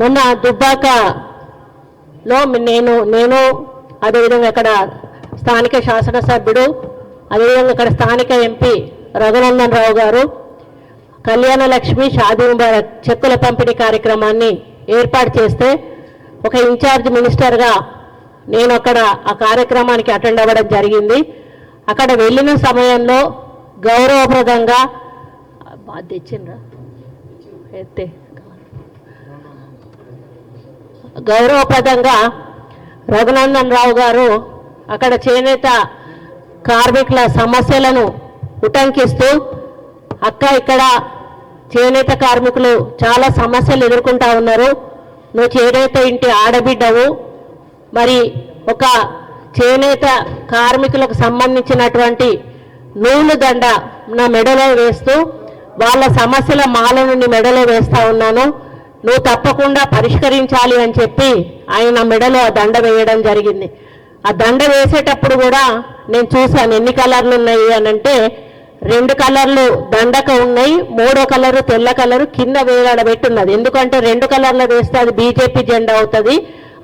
మొన్న దుబ్బాకలో నేను నేను అదేవిధంగా ఇక్కడ స్థానిక శాసనసభ్యుడు అదేవిధంగా ఇక్కడ స్థానిక ఎంపీ రఘునందన్ రావు గారు కళ్యాణ లక్ష్మి షాదీ ముబారక్ చెక్కుల పంపిణీ కార్యక్రమాన్ని ఏర్పాటు చేస్తే ఒక ఇన్ఛార్జ్ మినిస్టర్గా నేను అక్కడ ఆ కార్యక్రమానికి అటెండ్ అవ్వడం జరిగింది. అక్కడ వెళ్ళిన సమయంలో గౌరవప్రదంగా బాగా తెచ్చిండ్రా ఎత్తే గౌరవప్రదంగా రఘునందన్ రావు గారు అక్కడ చేనేత కార్మికుల సమస్యలను ఉటంకిస్తూ అక్క ఇక్కడ చేనేత కార్మికులు చాలా సమస్యలు ఎదుర్కొంటా ఉన్నారు. నువ్వు చేనేత ఇంటి ఆడబిడ్డవు. మరి ఒక చేనేత కార్మికులకు సంబంధించినటువంటి నూలు దండ నా మెడలో వేస్తూ వాళ్ళ సమస్యల మాలను నుండి మెడలో వేస్తూ ఉన్నాను. నువ్వు తప్పకుండా పరిష్కరించాలి అని చెప్పి ఆయన మెడలో ఆ దండ వేయడం జరిగింది. ఆ దండ వేసేటప్పుడు కూడా నేను చూశాను ఎన్ని కలర్లు ఉన్నాయి అని అంటే రెండు కలర్లు దండక ఉన్నాయి మూడో కలరు తెల్ల కలరు కింద వేలాడబెట్టున్నది. ఎందుకంటే రెండు కలర్లు వేస్తే అది బీజేపీ జెండా అవుతుంది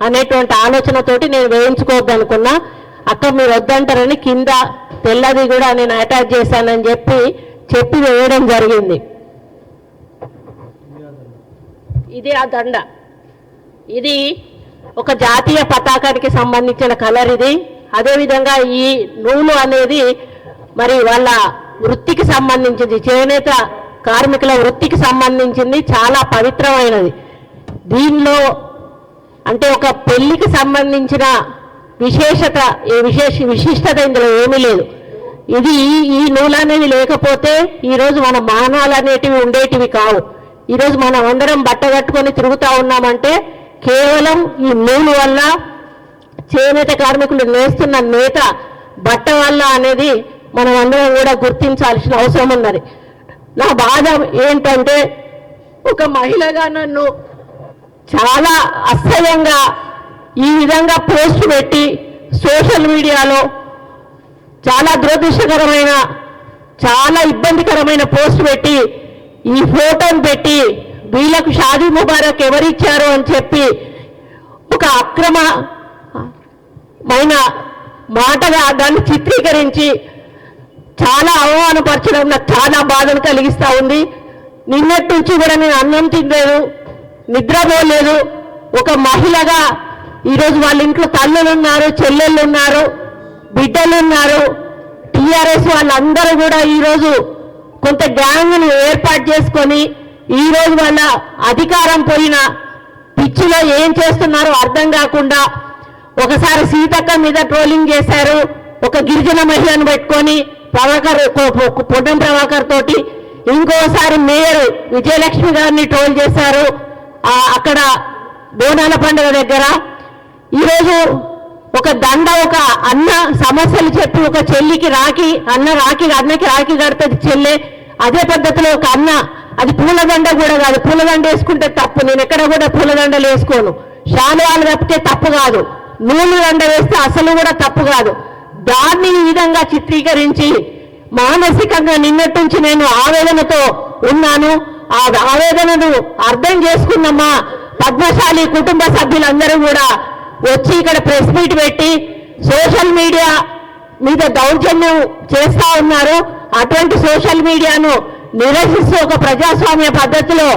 అనేటువంటి ఆలోచనతోటి నేను వేయించుకోవద్దు అనుకున్నా. అక్క మీరు వద్దంటారని కింద తెల్లది కూడా నేను అటాచ్ చేశానని చెప్పి చెప్పి వేయడం జరిగింది. ఇది ఆ దండ. ఇది ఒక జాతీయ పతాకానికి సంబంధించిన కలర్ ఇది. అదేవిధంగా ఈ నూలు అనేది మరి వాళ్ళ వృత్తికి సంబంధించింది. చేనేత కార్మికుల వృత్తికి సంబంధించింది. చాలా పవిత్రమైనది. దీనిలో అంటే ఒక పెళ్ళికి సంబంధించిన విశేషత ఈ విశేష విశిష్టత ఇందులో ఏమీ లేదు. ఇది ఈ- ఈ నూలు అనేది లేకపోతే ఈరోజు మన మానాలు అనేటివి ఉండేటివి కావు. ఈరోజు మనం అందరం బట్ట కట్టుకొని తిరుగుతూ ఉన్నామంటే కేవలం ఈ నూలు వల్ల చేనేత కార్మికులు నేస్తున్న నేత బట్ట వల్ల అనేది మనం అందరం కూడా గుర్తించాల్సిన అవసరం ఉన్నది. నా బాధ ఏంటంటే ఒక మహిళగా నన్ను చాలా అసహ్యంగా ఈ విధంగా పోస్ట్ పెట్టి సోషల్ మీడియాలో చాలా దురదృష్టకరమైన చాలా ఇబ్బందికరమైన పోస్ట్ పెట్టి ఈ ఫోటోని పెట్టి వీళ్ళకు షాదీ ముబారక్ ఎవరిచ్చారు అని చెప్పి ఒక అక్రమమైన మాటగా దాన్ని చిత్రీకరించి చాలా అవమానపరచడం నాకు చాలా బాధను కలిగిస్తూ ఉంది. నిన్నటి నుంచి కూడా నేను అన్నం తినలేదు నిద్రపోలేదు ఒక మహిళగా ఈరోజు వాళ్ళ ఇంట్లో తల్లులు ఉన్నారు చెల్లెళ్ళు ఉన్నారు బిడ్డలు ఉన్నారు టీఆర్ఎస్ వాళ్ళందరూ కూడా ఈరోజు కొంత గ్యాంగ్ను ఏర్పాటు చేసుకొని ఈరోజు వాళ్ళ అధికారం పోయిన పిచ్చిలో ఏం చేస్తున్నారో అర్థం కాకుండా ఒకసారి సీతక్క మీద ట్రోలింగ్ చేశారు. ఒక గిరిజన మహిళను పెట్టుకొని ప్రభాకర్ పొ- పొన్నం ప్రభాకర్ తోటి ఇంకోసారి మేయర్ విజయలక్ష్మి గారిని ట్రోల్ చేశారు. అక్కడ బోనాల పండుగ దగ్గర. ఈరోజు ఒక దండ ఒక అన్న సమస్యలు చెప్పి ఒక చెల్లికి రాకి అన్న రాకి అన్నకి రాకి కడుతుంది చెల్లె. అదే పద్ధతిలో ఒక అన్న అది పూలదండ కూడా కాదు పూలదండ వేసుకుంటే తప్పు. నేను ఎక్కడ కూడా పూలదండలు వేసుకోను. శాలువాలు తప్పితే తప్పు కాదు. నూలు దండ వేస్తే అసలు కూడా తప్పు కాదు. దాన్ని ఈ విధంగా చిత్రీకరించి మానసికంగా నిన్నట్టుంచి నేను ఆవేదనతో ఉన్నాను. ఆ ఆవేదనను అర్థం చేసుకున్నమ్మా పద్మశాలి కుటుంబ సభ్యులందరూ కూడా వచ్చి ఇక్కడ ప్రెస్ మీట్ పెట్టి సోషల్ మీడియా మీద దౌర్జన్యం చేస్తా ఉన్నారు. అటువంటి సోషల్ మీడియాను నిరసిస్తూ ఒక ప్రజాస్వామ్య పద్ధతిలో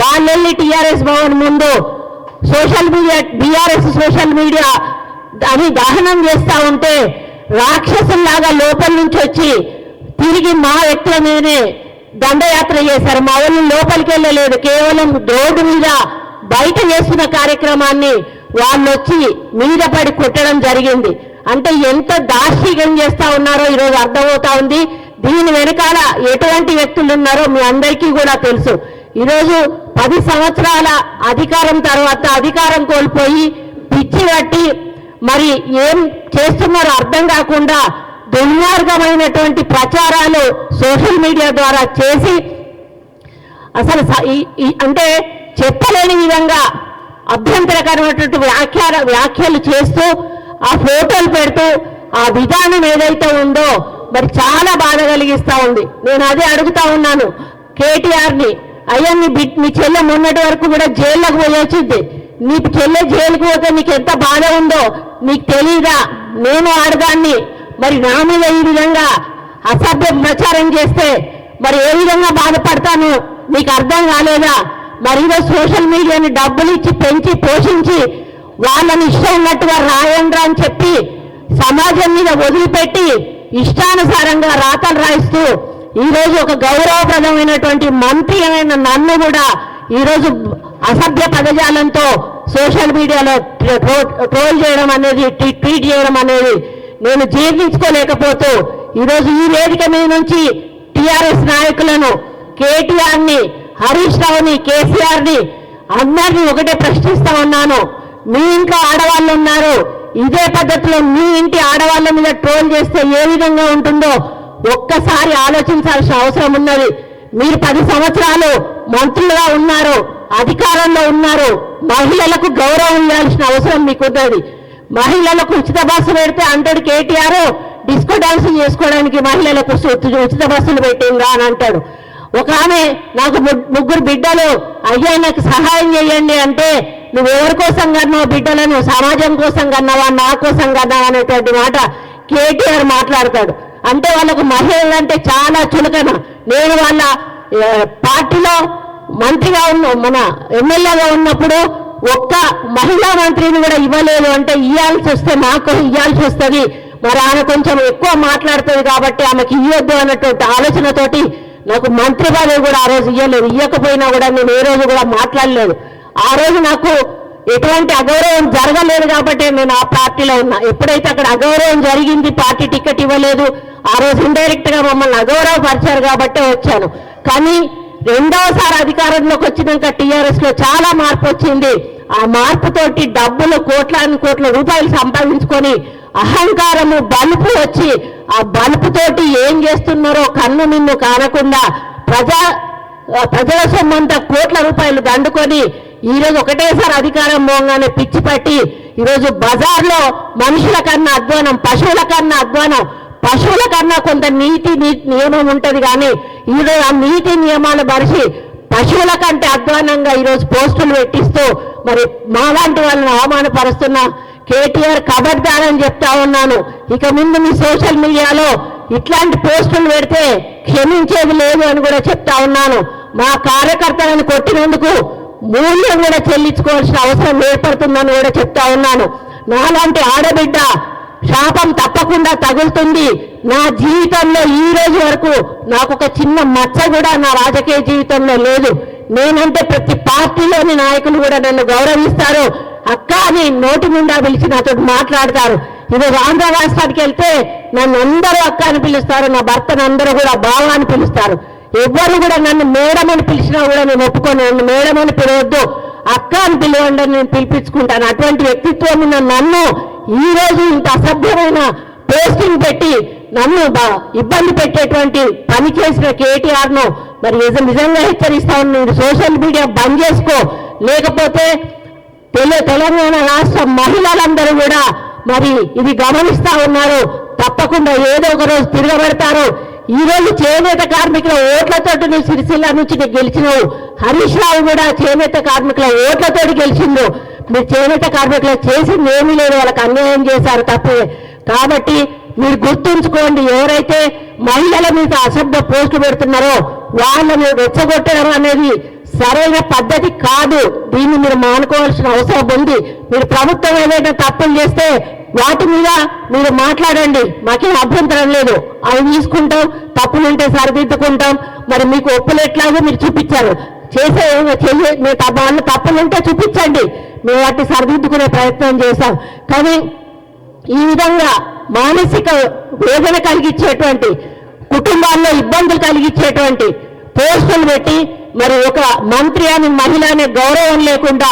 వాళ్ళెళ్ళి టీఆర్ఎస్ భవన్ ముందు social media BRS social media అని దహనం చేస్తూ ఉంటే రాక్షసుల్లాగా లోపల నుంచి వచ్చి తిరిగి మా వ్యక్తుల మీదనే దండయాత్ర చేశారు. మా వాళ్ళు లోపలికి వెళ్ళలేదు. కేవలం రోడ్డు మీద బయట చేస్తున్న కార్యక్రమాన్ని వాళ్ళు వచ్చి మీద పడి కొట్టడం జరిగింది. అంటే ఎంత దార్శీకం చేస్తా ఉన్నారో ఈరోజు అర్థమవుతా ఉంది. దీని వెనకాల ఎటువంటి వ్యక్తులు ఉన్నారో మీ అందరికీ కూడా తెలుసు. ఈరోజు పది సంవత్సరాల అధికారం తర్వాత అధికారం కోల్పోయి పిచ్చి కట్టి మరి ఏం చేస్తున్నారో అర్థం కాకుండా దుర్మార్గమైనటువంటి ప్రచారాలు సోషల్ మీడియా ద్వారా చేసి అసలు స- ఈ- అంటే చెప్పలేని విధంగా అభ్యంతరకరమైనటువంటి వ్యాఖ్య వ్యాఖ్యలు చేస్తూ ఆ ఫోటోలు పెడుతూ ఆ విధానం ఏదైతే ఉందో మరి చాలా బాధ కలిగిస్తా ఉంది. నేను అదే అడుగుతా ఉన్నాను. కేటీఆర్ని అయ్యా నీ బిడ్ నీ చెల్లె మొన్నటి వరకు కూడా జైల్లోకి పోయొచ్చింది నీ చెల్లె జైలుకి పోతే నీకు ఎంత బాధ ఉందో నీకు తెలియదా నేను ఆడదాన్ని. మరి నా మీద ఈ విధంగా అసభ్య ప్రచారం చేస్తే మరి ఏ విధంగా బాధపడతాను? నీకు అర్థం కాలేదా? మరి ఈరోజు సోషల్ మీడియాని డబ్బులు ఇచ్చి పెంచి పోషించి వాళ్ళని ఇష్టం ఉన్నట్టుగా రాయండ్రా అని చెప్పి సమాజం మీద వదిలిపెట్టి ఇష్టానుసారంగా రాతలు రాయిస్తూ ఈరోజు ఒక గౌరవప్రదమైనటువంటి మంత్రి అయిన నన్ను కూడా ఈరోజు అసభ్య పదజాలంతో సోషల్ మీడియాలో ట్రో- ట్రోల్ చేయడం అనేది ట్వీట్ చేయడం అనేది నేను జీర్ణించుకోలేకపోతూ ఈరోజు ఈ వేదిక మీద నుంచి టిఆర్ఎస్ నాయకులను కేటీఆర్ని హరీష్ రావుని కేసీఆర్ని అందరినీ ఒకటే ప్రశ్నిస్తా ఉన్నాను. మీ ఇంట్లో ఆడవాళ్ళు ఉన్నారు. ఇదే పద్ధతిలో మీ ఇంటి ఆడవాళ్ళ మీద ట్రోల్ చేస్తే ఏ విధంగా ఉంటుందో ఒక్కసారి ఆలోచించాల్సిన అవసరం ఉన్నది. మీరు పది సంవత్సరాలు మంత్రులుగా ఉన్నారు అధికారంలో ఉన్నారు. మహిళలకు గౌరవం ఇవ్వాల్సిన అవసరం మీకు ఉన్నది మహిళలకు ఉచిత బస్సు పెడితే అంటాడు కేటీఆర్ డిస్కో డాన్స్ చేసుకోవడానికి మహిళలకు ఉచిత ఉచిత బస్సులు పెట్టిందా అని అంటాడు. ఒక ఆమె నాకు ముగ్గురు బిడ్డలు. అయ్యా నాకు సహాయం చేయండి అంటే నువ్వు ఎవరి కోసం కన్నావు బిడ్డలను? సమాజం కోసం కన్నావా? నా కోసం కన్నావా? అనేటువంటి మాట కేటీఆర్ మాట్లాడతాడు. అంటే వాళ్ళకు మహిళలు అంటే చాలా చులకన. నేను వాళ్ళ పార్టీలో మంత్రిగా ఉన్న మన ఎమ్మెల్యేగా ఉన్నప్పుడు ఒక్క మహిళా మంత్రిని కూడా ఇవ్వలేదు అంటే ఇవ్వాల్సి వస్తే నాకు ఇవ్వాల్సి వస్తుంది. మరి ఆమె కొంచెం ఎక్కువ మాట్లాడుతుంది కాబట్టి ఆమెకి ఇవ్వద్దు అన్నటువంటి ఆలోచనతోటి నాకు మంత్రి పదవి కూడా ఆ రోజు ఇవ్వలేదు ఇవ్వకపోయినా కూడా నేను ఏ రోజు కూడా మాట్లాడలేదు. ఆ రోజు నాకు ఎటువంటి అగౌరవం జరగలేదు కాబట్టి నేను ఆ పార్టీలో ఉన్నా. ఎప్పుడైతే అక్కడ అగౌరవం జరిగింది పార్టీ టికెట్ ఇవ్వలేదు ఆ రోజు ఇండైరెక్ట్గా మమ్మల్ని అగౌరవపరిచారు కాబట్టే వచ్చాను. కానీ రెండవసారి అధికారంలోకి వచ్చినాక టీఆర్ఎస్లో చాలా మార్పు వచ్చింది. ఆ మార్పుతోటి డబ్బులు కోట్లాది కోట్ల రూపాయలు సంపాదించుకొని అహంకారము బలుపు వచ్చి ఆ బలుపుతోటి ఏం చేస్తున్నారో కన్ను నిన్ను కానకుండా ప్రజా ప్రజల సొమ్మంతా కోట్ల రూపాయలు దండుకొని ఈరోజు ఒకటేసారి అధికారం పోగానే పిచ్చి పట్టి ఈరోజు బజార్లో మనుషుల కన్నా అధ్వానం పశువుల కన్నా అధ్వానం పశువుల కన్నా కొంత నీతి నియమం ఉంటుంది కానీ ఈరోజు ఆ నీతి నియమాలు మరిచి పశువుల కంటే అధ్వానంగా ఈరోజు పోస్టులు పెట్టిస్తూ మరి మాలాంటి వాళ్ళని అవమానపరుస్తున్న కేటీఆర్ కబడ్దార్ చెప్తా ఉన్నాను. ఇక ముందు మీ సోషల్ మీడియాలో ఇట్లాంటి పోస్టులు పెడితే క్షమించేది లేదు అని కూడా చెప్తా ఉన్నాను. మా కార్యకర్తలను కొట్టినందుకు మూల్యం కూడా చెల్లించుకోవాల్సిన అవసరం ఏర్పడుతుందని కూడా చెప్తా ఉన్నాను. నాలాంటి ఆడబిడ్డ శాపం తప్పకుండా తగులుతుంది. నా జీవితంలో ఈ రోజు వరకు నాకు ఒక చిన్న మచ్చ కూడా నా రాజకీయ జీవితంలో లేదు. నేనంటే ప్రతి పార్టీలోని నాయకులు కూడా నన్ను గౌరవిస్తారు. అక్క అని నోటి నిండా పిలిచి నాతో మాట్లాడతారు. ఇది ఆంధ్ర రాష్ట్రానికి వెళ్తే నన్ను అందరూ అక్క అని పిలుస్తారు నా భర్తను అందరూ కూడా బావ అని పిలుస్తారు. ఎవ్వరు కూడా నన్ను మేడం అని పిలిచినా కూడా నేను ఒప్పుకోను నన్ను మేడం అని పిలవద్దు. అక్క అని పిలవండి అని నేను పిలిపించుకుంటాను. అటువంటి వ్యక్తిత్వం ఉన్న నన్ను ఈ రోజు ఇంత అసభ్యమైన పోస్టింగ్ పెట్టి నన్ను ఇబ్బంది పెట్టేటువంటి పని చేసిన కేటీఆర్ను మరి నిజంగా హెచ్చరిస్తా ఉన్నాను. సోషల్ మీడియా బంద్ చేసుకో. లేకపోతే తెలంగాణ రాష్ట్ర మహిళలందరూ కూడా మరి ఇది గమనిస్తా ఉన్నారు. తప్పకుండా ఏదో ఒక రోజు తిరగబెడతారు. ఈ రోజు చేనేత కార్మికుల ఓట్లతోటి నువ్వు సిరిసిల్ల నుంచి నీకు గెలిచినావు. హరీష్ రావు కూడా చేనేత కార్మికుల ఓట్లతోటి గెలిచిండు. మీరు చేనేత కార్మికులు చేసింది ఏమీ లేదు వాళ్ళకి అన్యాయం చేశారు తప్పే. కాబట్టి మీరు గుర్తుంచుకోండి ఎవరైతే మహిళల మీద అసభ్య పోస్టులు పెడుతున్నారో వాళ్ళని రెచ్చగొట్టడం అనేది సరైన పద్ధతి కాదు. దీన్ని మీరు మానుకోవాల్సిన అవసరం ఉంది. మీరు ప్రభుత్వం ఏదైనా తప్పులు చేస్తే వాటి మీద మీరు మాట్లాడండి. మాకేం అభ్యంతరం లేదు. అవి తీసుకుంటాం తప్పులుంటే సరిదిద్దుకుంటాం. మరి మీకు ఒప్పులు ఎట్లాగో మీరు చూపించారు. చేసే చెయ్యి మీ తప్ప వాళ్ళు తప్పులుంటే చూపించండి. మేము వాటిని సరిదిద్దుకునే ప్రయత్నం చేశాం. కానీ ఈ విధంగా మానసిక వేదన కలిగించేటువంటి కుటుంబాల్లో ఇబ్బందులు కలిగించేటువంటి పోస్టులు పెట్టి మరి ఒక మంత్రి అని మహిళ అనే గౌరవం లేకుండా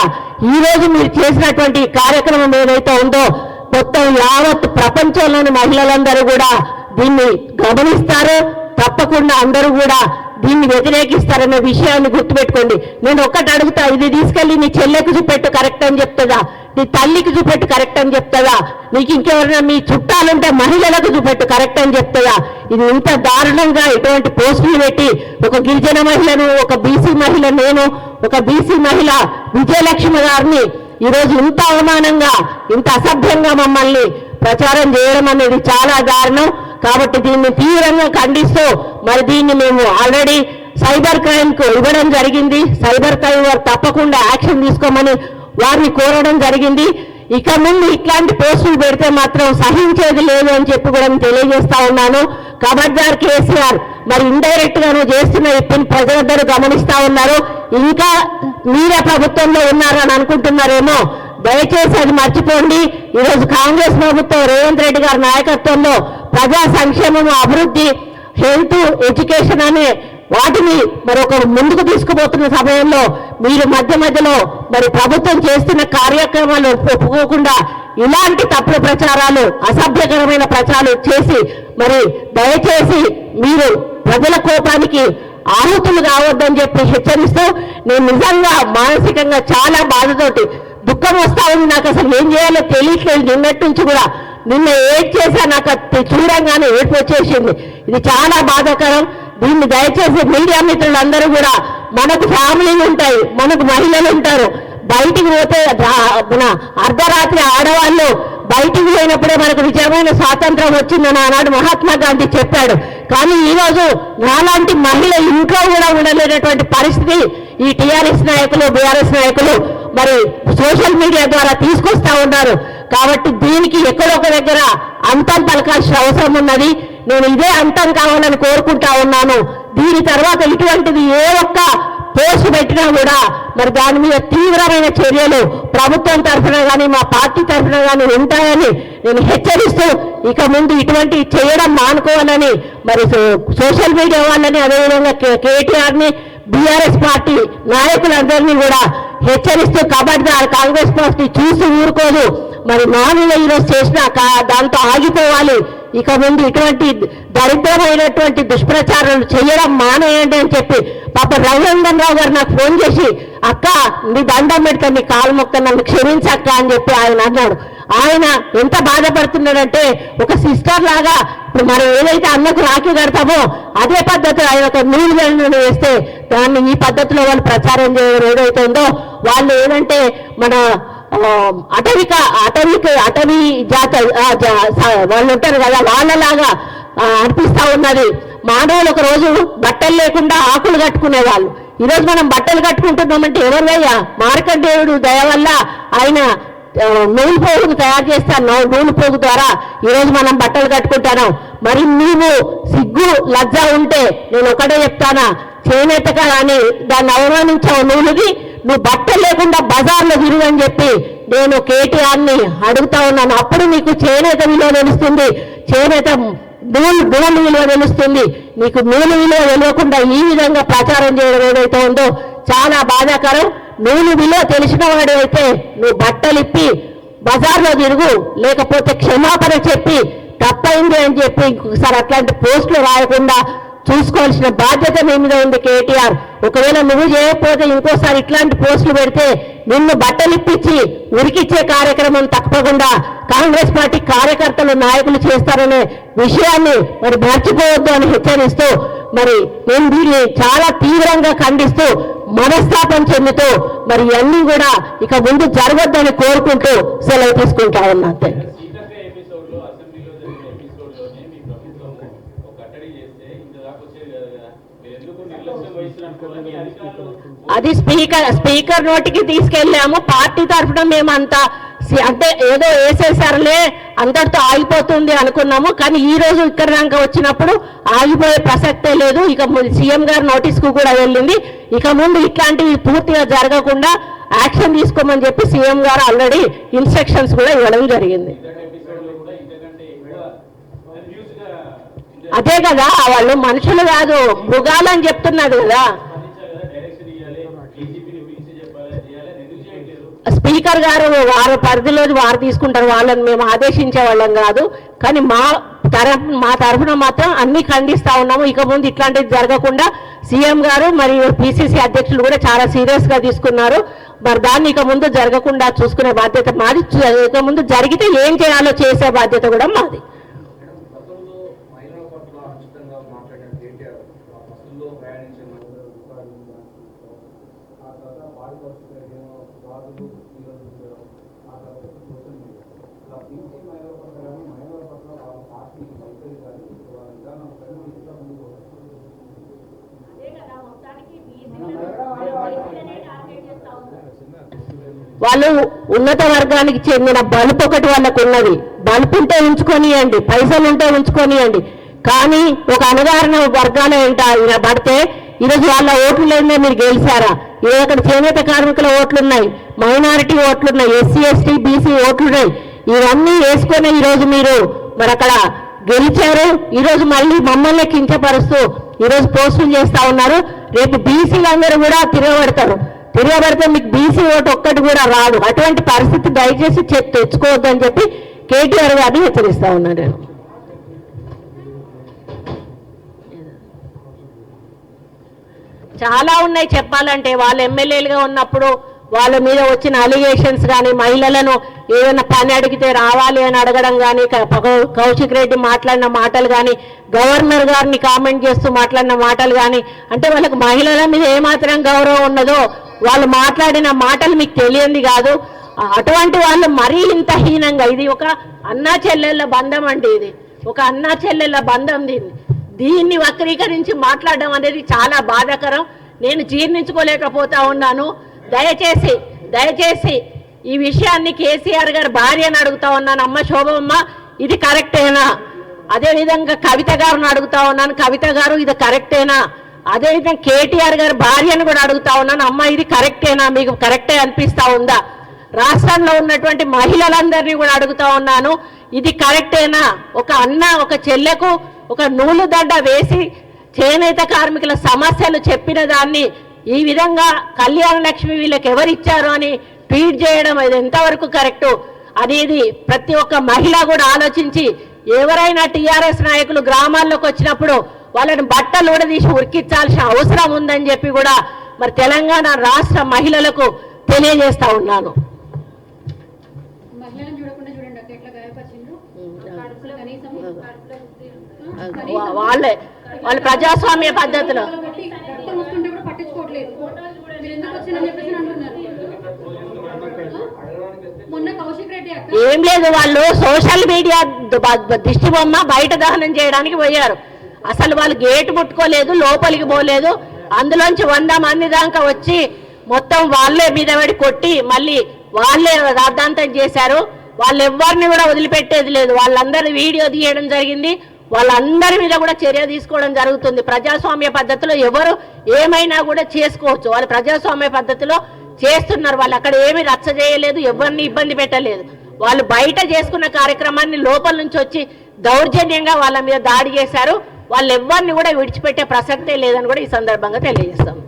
ఈ రోజు మీరు చేసినటువంటి కార్యక్రమం ఏదైతే ఉందో మొత్తం యావత్ ప్రపంచంలోని మహిళలందరూ కూడా దీన్ని గమనిస్తారు. తప్పకుండా అందరూ కూడా దీన్ని వ్యతిరేకిస్తారనే విషయాన్ని గుర్తుపెట్టుకోండి. నేను ఒక్కటి అడుగుతా ఇది తీసుకెళ్ళి నీ చెల్లెకు చూపెట్టు కరెక్ట్ అని చెప్తుందా? నీ తల్లికి చూపెట్టు కరెక్ట్ అని చెప్తుందా నీకు ఇంకెవరైనా మీ చుట్టాలుంటే మహిళలకు చూపెట్టు కరెక్ట్ అని చెప్తుందా ఇది ఇంత దారుణంగా ఇటువంటి పోస్టులు పెట్టి ఒక గిరిజన మహిళను ఒక బీసీ మహిళ నేను ఒక బీసీ మహిళ విజయలక్ష్మి గారిని ఈరోజు ఇంత అవమానంగా ఇంత అసభ్యంగా మమ్మల్ని ప్రచారం చేయడం అనేది చాలా దారుణం. కాబట్టి దీన్ని తీవ్రంగా ఖండిస్తూ మరి దీన్ని మేము ఆల్రెడీ సైబర్ క్రైమ్కు ఇవ్వడం జరిగింది. సైబర్ క్రైమ్ వారు తప్పకుండా యాక్షన్ తీసుకోమని వారిని కోరడం జరిగింది. ఇక ముందు ఇట్లాంటి పోస్టులు పెడితే మాత్రం సహించేది లేదు అని చెప్పి కూడా తెలియజేస్తా ఉన్నాను. ఖబర్దార్ కేసీఆర్ మరి ఇండైరెక్ట్గా నువ్వు చేస్తున్న చెప్పిన ప్రజలందరూ గమనిస్తా ఉన్నారు. ఇంకా మీరే ప్రభుత్వంలో ఉన్నారని అనుకుంటున్నారేమో దయచేసి అది మర్చిపోండి. ఈరోజు కాంగ్రెస్ ప్రభుత్వం రేవంత్ రెడ్డి గారి నాయకత్వంలో ప్రజా సంక్షేమం అభివృద్ధి హెల్త్ ఎడ్యుకేషన్ అనే వాటిని మరి ఒక ముందుకు తీసుకుపోతున్న సమయంలో మీరు మధ్య మధ్యలో మరి ప్రభుత్వం చేస్తున్న కార్యక్రమాలు ఒప్పుకోకుండా ఇలాంటి తప్పుడు ప్రచారాలు అసభ్యకరమైన ప్రచారాలు చేసి మరి దయచేసి మీరు ప్రజల కోపానికి ఆహుతులు కావద్దని చెప్పి హెచ్చరిస్తూ నేను నిజంగా మానసికంగా చాలా బాధతోటి దుఃఖం వస్తా ఉంది. నాకు అసలు ఏం చేయాలో తెలియట్లేదు. నిన్నటి నుంచి కూడా నిన్న ఏడ్ చేశా నాకు చూడంగానే ఏడుపు వచ్చేసింది. ఇది చాలా బాధాకరం. దీన్ని దయచేసి మీడియా మిత్రులందరూ కూడా మనకు ఫ్యామిలీలు ఉంటాయి మనకు మహిళలు ఉంటారు. బయటికి పోతే మన అర్ధరాత్రి ఆడవాళ్ళు బయటికి పోయినప్పుడే మనకు నిజమైన స్వాతంత్రం వచ్చిందని ఆనాడు మహాత్మా గాంధీ చెప్పాడు. కానీ ఈరోజు నాలాంటి మహిళ ఇంట్లో కూడా ఉండలేనటువంటి పరిస్థితి ఈ టీఆర్ఎస్ నాయకులు బీఆర్ఎస్ నాయకులు మరి సోషల్ మీడియా ద్వారా తీసుకొస్తా ఉన్నారు. కాబట్టి దీనికి ఎక్కడొక దగ్గర అంతం పలకాల్సిన అవసరం ఉన్నది. నేను ఇదే అంతం కావాలని కోరుకుంటా ఉన్నాను. దీని తర్వాత ఇటువంటిది ఏ ఒక్క పోస్ట్ పెట్టినా కూడా మరి దాని మీద తీవ్రమైన చర్యలు ప్రభుత్వం తరఫున కానీ మా పార్టీ తరఫున కానీ ఉంటాయని నేను హెచ్చరిస్తూ ఇక ముందు ఇటువంటి చేయడం మానుకోవాలని మరి సో- సోషల్ మీడియా వాళ్ళని అదేవిధంగా కేటీఆర్ని బీఆర్ఎస్ పార్టీ నాయకులందరినీ కూడా హెచ్చరిస్తూ కబడ్దార్ కాంగ్రెస్ పార్టీ చూసి ఊరుకోదు. మరి మా మీద ఈరోజు చేసిన కా- దాంతో ఆగిపోవాలి. ఇక ముందు ఇటువంటి దరిద్రమైనటువంటి దుష్ప్రచారాలు చేయడం మానేయండి అని చెప్పి పాప రఘునందన్ రావు గారు నాకు ఫోన్ చేసి అక్క నీ దండం పెడతా నీ కాలు మొక్క నన్ను క్షమించక్క అని చెప్పి ఆయన అన్నాడు. ఆయన ఎంత బాధపడుతున్నాడంటే ఒక సిస్టర్ లాగా ఇప్పుడు మనం ఏదైతే అన్నకు రాఖీ కడతామో అదే పద్ధతిలో ఆయన ఒక నూలు గంటను వేస్తే దాన్ని ఈ పద్ధతిలో వాళ్ళు ప్రచారం చేయడం ఏదైతే ఉందో వాళ్ళు ఏంటంటే మన అటవిక అటవిక అటవీ జాత వాళ్ళు ఉంటారు కదా వాళ్ళలాగా అనిపిస్తూ ఉన్నది. మానవులు ఒక రోజు బట్టలు లేకుండా ఆకులు కట్టుకునే వాళ్ళు ఈరోజు మనం బట్టలు కట్టుకుంటున్నామంటే ఎవరివయ్యా మార్కండేయుడు దయ వల్ల ఆయన నూలు పోగును తయారు చేస్తాను నూలు పోగు ద్వారా ఈరోజు మనం బట్టలు కట్టుకుంటాను. మరి నీవు సిగ్గు లజ్జ ఉంటే నేను ఒకటే చెప్తానా? చేనేత అని దాన్ని అవమానించావు నూలుది నువ్వు బట్టలు లేకుండా బజార్లో తిరుగు అని చెప్పి నేను కేటీఆర్ని అడుగుతా ఉన్నాను. అప్పుడు నీకు చేనేత విలువ తెలుస్తుంది. చేనేత నూలు గుణలు విలువ తెలుస్తుంది. నీకు నూలు విలువ తెలియకుండా ఈ విధంగా ప్రచారం చేయడం ఏదైతే ఉందో చాలా బాధాకరం. నూలు విలువ తెలిసిన వాడు అయితే నువ్వు బట్టలు ఇప్పి బజార్లో తిరుగు లేకపోతే క్షమాపణ చెప్పి తప్పైంది అని చెప్పి ఇంకొకసారి అట్లాంటి పోస్టులు రాయకుండా చూసుకోవాల్సిన బాధ్యత నీ మీద ఉంది కేటీఆర్. ఒకవేళ నువ్వు చేయకపోతే ఇంకోసారి ఇట్లాంటి పోస్టులు పెడితే నిన్ను బట్టలిప్పించి ఉరికిచ్చే కార్యక్రమం తప్పకుండా కాంగ్రెస్ పార్టీ కార్యకర్తలు నాయకులు చేస్తారనే విషయాన్ని మరి మర్చిపోవద్దు అని హెచ్చరిస్తూ మరి నేను దీన్ని చాలా తీవ్రంగా ఖండిస్తూ మనస్తాపం చెందుతూ మరి ఇవన్నీ కూడా ఇక ముందు జరగద్దని కోరుకుంటూ సెలవు తీసుకుంటా ఉన్నా. అది స్పీకర్ స్పీకర్ నోటికి తీసుకెళ్ళాము. పార్టీ తరఫున మేమంతా అంటే ఏదో వేసేసారులే అందరితో ఆగిపోతుంది అనుకున్నాము. కానీ ఈ రోజు ఇక్కడ దాకా వచ్చినప్పుడు ఆగిపోయే ప్రసక్తే లేదు. ఇక సీఎం గారు నోటీస్కు కూడా వెళ్ళింది. ఇక ముందు ఇట్లాంటివి పూర్తిగా జరగకుండా యాక్షన్ తీసుకోమని చెప్పి సీఎం గారు ఆల్రెడీ ఇన్స్ట్రక్షన్స్ కూడా ఇవ్వడం జరిగింది. అదే కదా వాళ్ళు మనుషులు కాదు మృగాలు అని చెప్తున్నారు కదా. స్పీకర్ గారు వారి పరిధిలో వారు తీసుకుంటారు వాళ్ళని మేము ఆదేశించే వాళ్ళం కాదు. కానీ మా తరఫు మా తరఫున మాత్రం అన్ని ఖండిస్తా ఉన్నాము. ఇక ముందు ఇట్లాంటివి జరగకుండా సీఎం గారు మరియు పిసిసి అధ్యక్షులు కూడా చాలా సీరియస్గా తీసుకున్నారు. మరి దాన్ని ఇక ముందు జరగకుండా చూసుకునే బాధ్యత మాది. ఇక ముందు జరిగితే ఏం చేయాలో చేసే బాధ్యత కూడా మాది గతంలో మహిళల పట్ల అనుచితంగా మాట్లాడిన కేటీఆర్ ఆ బస్సుల్లో ప్రయాణించే మహిళలు రికార్డులు ఆ తర్వాత బాడీ పరిస్థితులు వాదులు ఈరోజు ఆ తర్వాత సోషల్ మీడియా ఇలా బీసీ మహిళల పట్ల కానీ మహిళల పట్ల వాళ్ళ పార్టీ వైఖరి కానీ వాళ్ళ విధానం కానీ ఇంకా ముందుకు వస్తుంది. వాళ్ళు ఉన్నత వర్గానికి చెందిన బలుపు ఒకటి వాళ్ళకు ఉన్నది బలుపు ఉంటే ఉంచుకొనియండి పైసలు ఉంటే ఉంచుకొనియండి. కానీ ఒక అనగారిన వర్గాల ఏంట ఈయన పడితే ఈరోజు వాళ్ళ ఓట్లు లేదే మీరు గెలిచారా? ఈరోజు అక్కడ చేనేత కార్మికుల ఓట్లున్నాయి మైనారిటీ ఓట్లున్నాయి ఎస్సీ ఎస్టీ బీసీ ఓట్లున్నాయి. ఇవన్నీ వేసుకొని ఈరోజు మీరు మరి అక్కడ గెలిచారు. ఈరోజు మళ్ళీ మమ్మల్ని కించపరుస్తూ ఈరోజు పోస్టులు చేస్తా ఉన్నారు. రేపు బీసీలందరూ కూడా తిరగబడతారు. తిరగబడితే మీకు బీసీ ఓటు ఒక్కటి కూడా రాదు. అటువంటి పరిస్థితి దయచేసి చె- తెచ్చుకోవద్దని చెప్పి కేటీఆర్ గారిని హెచ్చరిస్తా ఉన్నాను నేను. చాలా ఉన్నాయి చెప్పాలంటే. వాళ్ళు ఎమ్మెల్యేలుగా ఉన్నప్పుడు వాళ్ళ మీద వచ్చిన అలిగేషన్స్ కానీ మహిళలను ఏదైనా పని అడిగితే రావాలి అని అడగడం కానీ కౌశిక్ రెడ్డి మాట్లాడిన మాటలు కానీ గవర్నర్ గారిని కామెంట్ చేస్తూ మాట్లాడిన మాటలు కానీ అంటే వాళ్ళకి మహిళల మీద ఏమాత్రం గౌరవం ఉన్నదో వాళ్ళు మాట్లాడిన మాటలు మీకు తెలియంది కాదు. అటువంటి వాళ్ళు మరీ ఇంత హీనంగా ఇది ఒక అన్నా చెల్లెళ్ళ బంధం అండి ఇది. ఒక అన్నా చెల్లెళ్ళ బంధం దీన్ని. దీన్ని వక్రీకరించి మాట్లాడడం అనేది చాలా బాధాకరం. నేను జీర్ణించుకోలేకపోతా ఉన్నాను. దయచేసి దయచేసి ఈ విషయాన్ని కేసీఆర్ గారి భార్యను అడుగుతా ఉన్నాను. అమ్మ శోభమ్మ ఇది కరెక్టేనా? అదేవిధంగా కవిత గారిని అడుగుతా ఉన్నాను. కవిత గారు ఇది కరెక్టేనా? అదేవిధంగా కేటీఆర్ గారి భార్యను కూడా అడుగుతా ఉన్నాను. అమ్మ ఇది కరెక్టేనా? మీకు కరెక్టే అనిపిస్తా ఉందా? రాష్ట్రంలో ఉన్నటువంటి మహిళలందరినీ కూడా అడుగుతా ఉన్నాను. ఇది కరెక్టేనా? ఒక అన్న ఒక చెల్లెకు ఒక నూలు దండ వేసి చేనేత కార్మికుల సమస్యలు చెప్పిన దాన్ని ఈ విధంగా కళ్యాణ లక్ష్మి వీళ్ళకి ఎవరు ఇచ్చారు అని ట్వీట్ చేయడం అది ఎంతవరకు కరెక్టు అనేది ప్రతి ఒక్క మహిళ కూడా ఆలోచించి ఎవరైనా టీఆర్ఎస్ నాయకులు గ్రామాల్లోకి వచ్చినప్పుడు వాళ్ళని బట్టలు కూడా తీసి ఉరికించాల్సిన అవసరం ఉందని చెప్పి కూడా మరి తెలంగాణ రాష్ట్ర మహిళలకు తెలియజేస్తా ఉన్నాను. వాళ్ళే వాళ్ళ ప్రజాస్వామ్య పద్ధతిలో. ఏం లేదు వాళ్ళు సోషల్ మీడియా దిష్టి బొమ్మ బయట దహనం చేయడానికి పోయారు. అసలు వాళ్ళు గేటు ముట్టుకోలేదు లోపలికి పోలేదు. అందులోంచి వంద మంది దాకా వచ్చి మొత్తం వాళ్ళే మీద పడి కొట్టి మళ్ళీ వాళ్ళే రాద్ధాంతం చేశారు. వాళ్ళు ఎవరిని కూడా వదిలిపెట్టేది లేదు. వాళ్ళందరి వీడియో తీయడం జరిగింది. వాళ్ళందరి మీద కూడా చర్య తీసుకోవడం జరుగుతుంది. ప్రజాస్వామ్య పద్ధతిలో ఎవరు ఏమైనా కూడా చేసుకోవచ్చు. వాళ్ళు ప్రజాస్వామ్య పద్ధతిలో చేస్తున్నారు. వాళ్ళు అక్కడ ఏమీ రచ్చ చేయలేదు ఎవరిని ఇబ్బంది పెట్టలేదు. వాళ్ళు బయట చేసుకున్న కార్యక్రమాన్ని లోపల నుంచి వచ్చి దౌర్జన్యంగా వాళ్ళ మీద దాడి చేశారు. వాళ్ళు ఎవరిని కూడా విడిచిపెట్టే ప్రసక్తే లేదని కూడా ఈ సందర్భంగా తెలియజేస్తాం.